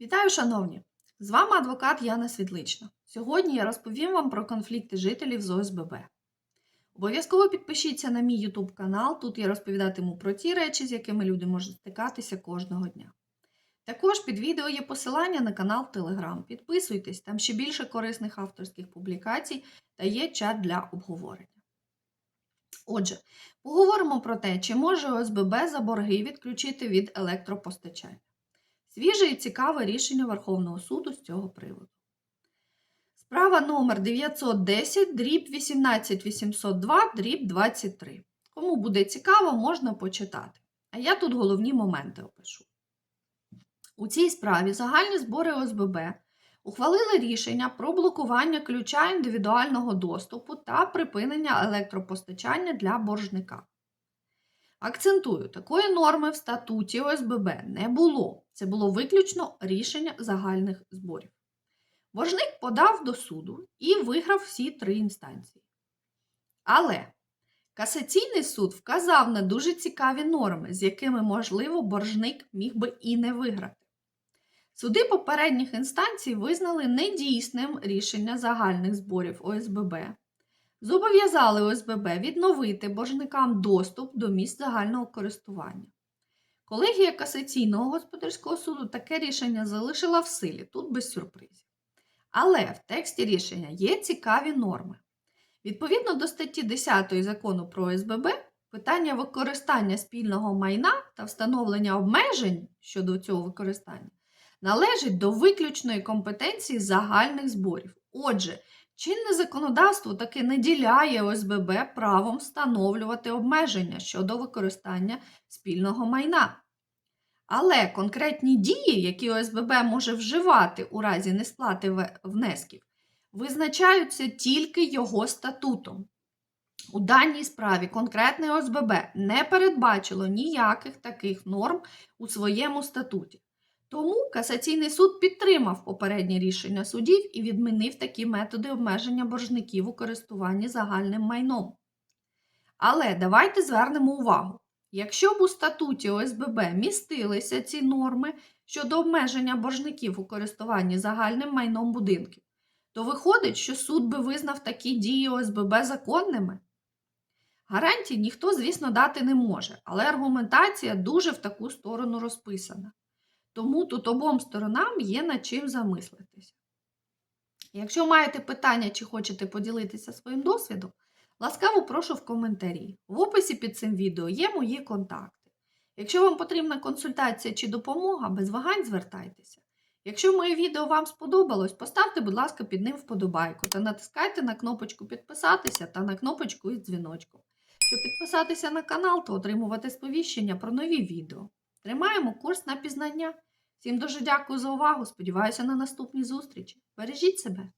Вітаю, шановні! З вами адвокат Яна Світлична. Сьогодні я розповім вам про конфлікти жителів з ОСББ. Обов'язково підпишіться на мій YouTube канал. Тут я розповідатиму про ті речі, з якими люди можуть стикатися кожного дня. Також під відео є посилання на канал Telegram. Підписуйтесь, там ще більше корисних авторських публікацій та є чат для обговорення. Отже, поговоримо про те, чи може ОСББ за борги відключити від електропостачання. Свіже і цікаве рішення Верховного суду з цього приводу. Справа номер 910, дріб 18802, дріб 23. Кому буде цікаво, можна почитати. А я тут головні моменти опишу. У цій справі загальні збори ОСББ ухвалили рішення про блокування ключа індивідуального доступу та припинення електропостачання для боржника. Акцентую, такої норми в статуті ОСББ не було. Це було виключно рішення загальних зборів. Боржник подав до суду і виграв всі три інстанції. Але касаційний суд вказав на дуже цікаві норми, з якими, можливо, боржник міг би і не виграти. Суди попередніх інстанцій визнали недійсним рішення загальних зборів ОСББ, зобов'язали ОСББ відновити боржникам доступ до місць загального користування. Колегія касаційного господарського суду таке рішення залишила в силі, тут без сюрпризів. Але в тексті рішення є цікаві норми. Відповідно до статті 10 закону про ОСББ, питання використання спільного майна та встановлення обмежень щодо цього використання належить до виключної компетенції загальних зборів. Отже, чинне законодавство таки наділяє ОСББ правом встановлювати обмеження щодо використання спільного майна. Але конкретні дії, які ОСББ може вживати у разі несплати внесків, визначаються тільки його статутом. У даній справі конкретне ОСББ не передбачило ніяких таких норм у своєму статуті. Тому касаційний суд підтримав попереднє рішення судів і відмінив такі методи обмеження боржників у користуванні загальним майном. Але давайте звернемо увагу: якщо б у статуті ОСББ містилися ці норми щодо обмеження боржників у користуванні загальним майном будинків, то виходить, що суд би визнав такі дії ОСББ законними. Гарантій ніхто, звісно, дати не може, але аргументація дуже в таку сторону розписана. Тому тут обом сторонам є над чим замислитися. Якщо маєте питання чи хочете поділитися своїм досвідом, ласкаво прошу в коментарі. В описі під цим відео є мої контакти. Якщо вам потрібна консультація чи допомога, без вагань звертайтеся. Якщо моє відео вам сподобалось, поставте, будь ласка, під ним вподобайку та натискайте на кнопочку підписатися та на кнопочку із дзвіночком. Щоб підписатися на канал та отримувати сповіщення про нові відео. Тримаємо курс на пізнання. Всім дуже дякую за увагу. Сподіваюся на наступні зустрічі. Бережіть себе!